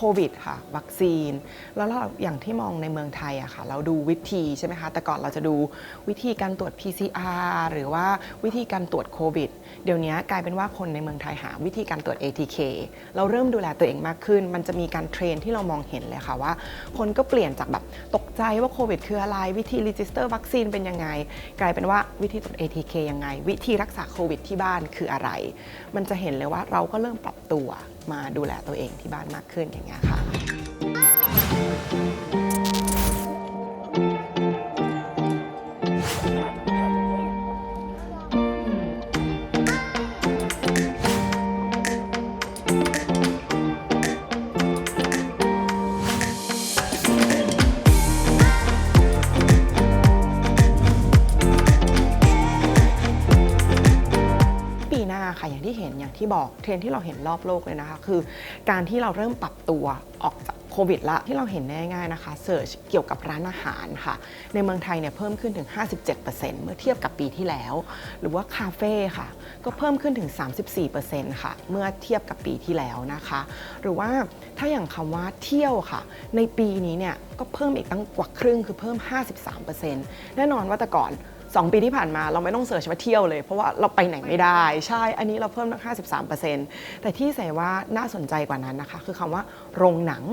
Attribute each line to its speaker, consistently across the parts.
Speaker 1: ควิดค่ะ วัคซีน แล้วเราอย่างที่มองในเมืองไทยอะค่ะ เราดูวิธีใช่ไหมคะ แต่ก่อนเราจะดูวิธีการตรวจ PCR หรือว่าวิธีการตรวจโควิด เดี๋ยวนี้กลายเป็นว่าคนในเมืองไทยหาวิธีการตรวจ ATK เราเริ่มดูแลตัวเองมากขึ้น มันจะมีการเทรนที่เรามองเห็นเลยค่ะว่า คนก็เปลี่ยนจากแบบตกใจว่าโควิดคืออะไร วิธีรีจิสเตอร์วัคซีนเป็นยังไง กลายเป็นว่าวิธีตรวจ ATK ยังไง วิธีรักษาโควิดที่บ้านคืออะไร มันจะเห็นเลยว่าเราก็เริ่มปรับตัวมาดูแลตัวเองที่บ้านมากขึ้นอย่างเงี้ยค่ะ เห็นอย่างที่บอกเทรนที่เราเห็นรอบโลกเลยนะคะ คือการที่เราเริ่มปรับตัวออกจากโควิดละที่เราเห็นได้ง่ายๆนะคะเสิร์ชเกี่ยวกับร้านอาหารค่ะ ในเมืองไทยเนี่ยเพิ่มขึ้นถึง 57%เมื่อเทียบกับปีที่แล้ว หรือว่าคาเฟ่ค่ะ ก็เพิ่มขึ้นถึง 34%ค่ะ เมื่อเทียบกับปีที่แล้วนะคะ หรือว่าถ้าอย่างคำว่าเที่ยวค่ะ ในปีนี้เนี่ยก็เพิ่มอีกตั้งกว่าครึ่งคือเพิ่ม 53%แน่นอนว่าแต่ก่อน 2 ปีที่ผ่านมาเราไม่ต้องเสิร์ชว่าเที่ยวเลย เพราะว่าเราไปไหนไม่ได้ ใช่ อันนี้เราเพิ่มตั้ง53%แต่ที่ใส่ว่าน่าสนใจกว่านั้นนะคะ คือคำว่าโรงหนัง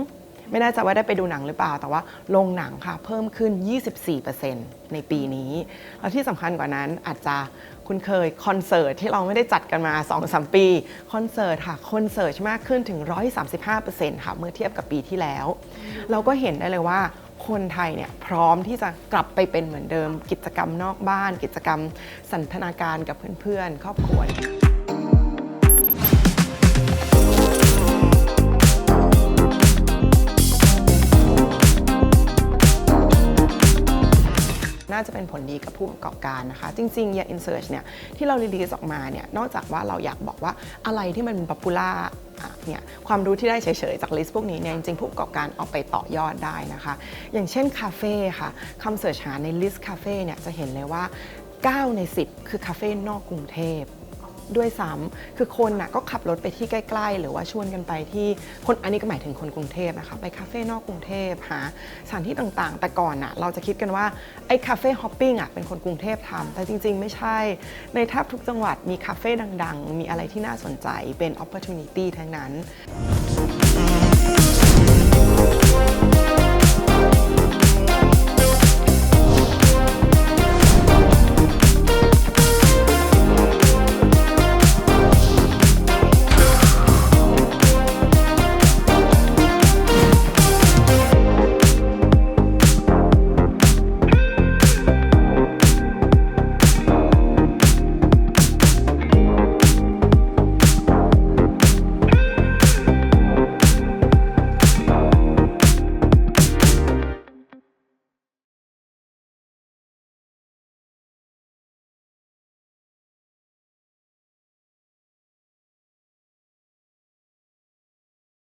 Speaker 1: ไม่แน่ใจว่าได้ไปดูหนังหรือเปล่า แต่ว่าโรงหนังค่ะ เพิ่มขึ้น 24%ในปีนี้ แล้วที่สำคัญกว่านั้นอาจจะคุณเคยคอนเสิร์ตที่เราไม่ได้จัดกันมา 2-3 ปี คอนเสิร์ตค่ะ คนเสิร์ชมากขึ้นถึง 135%ค่ะ เมื่อเทียบกับปีที่แล้ว เราก็เห็นได้เลยว่า คนไทยเนี่ยพร้อมที่จะกลับไปเป็นเหมือนเดิม กิจกรรมนอกบ้าน กิจกรรมสันทนาการกับเพื่อนๆ ครอบครัว น่าจะเป็นผลดีกับผู้ประกอบการนะคะ จริงๆ Year in Search เนี่ยที่เรารีลีสออกมาเนี่ยนอกจากว่าเราอยากบอกว่าอะไรที่มันป๊อปปูล่าเนี่ยความรู้ที่ได้เฉยๆ จากลิสต์พวกนี้เนี่ยจริงๆ ผู้ประกอบการเอาไปต่อยอดได้นะคะ อย่างเช่นคาเฟ่ค่ะคำเสิร์ชหาในลิสต์คาเฟ่เนี่ยจะเห็นเลยว่า 9 ใน 10 คือคาเฟ่นอกกรุงเทพ ด้วยซ้ำคือคนน่ะก็ขับรถไปที่ใกล้ ๆ หรือว่าชวนกันไปที่คนอันนี้ก็หมายถึงคนกรุงเทพนะคะไปคาเฟ่นอกกรุงเทพหาสถานที่ต่างๆ แต่ก่อนน่ะเราจะคิดกันว่าไอ้คาเฟ่ฮอปปิ้งอะเป็นคนกรุงเทพทำแต่จริง ๆ ไม่ใช่ ในแทบทุกจังหวัดมีคาเฟ่ดัง ๆ มีอะไรที่น่าสนใจเป็นโอกาสมีที่ทั้งนั้น Thank you.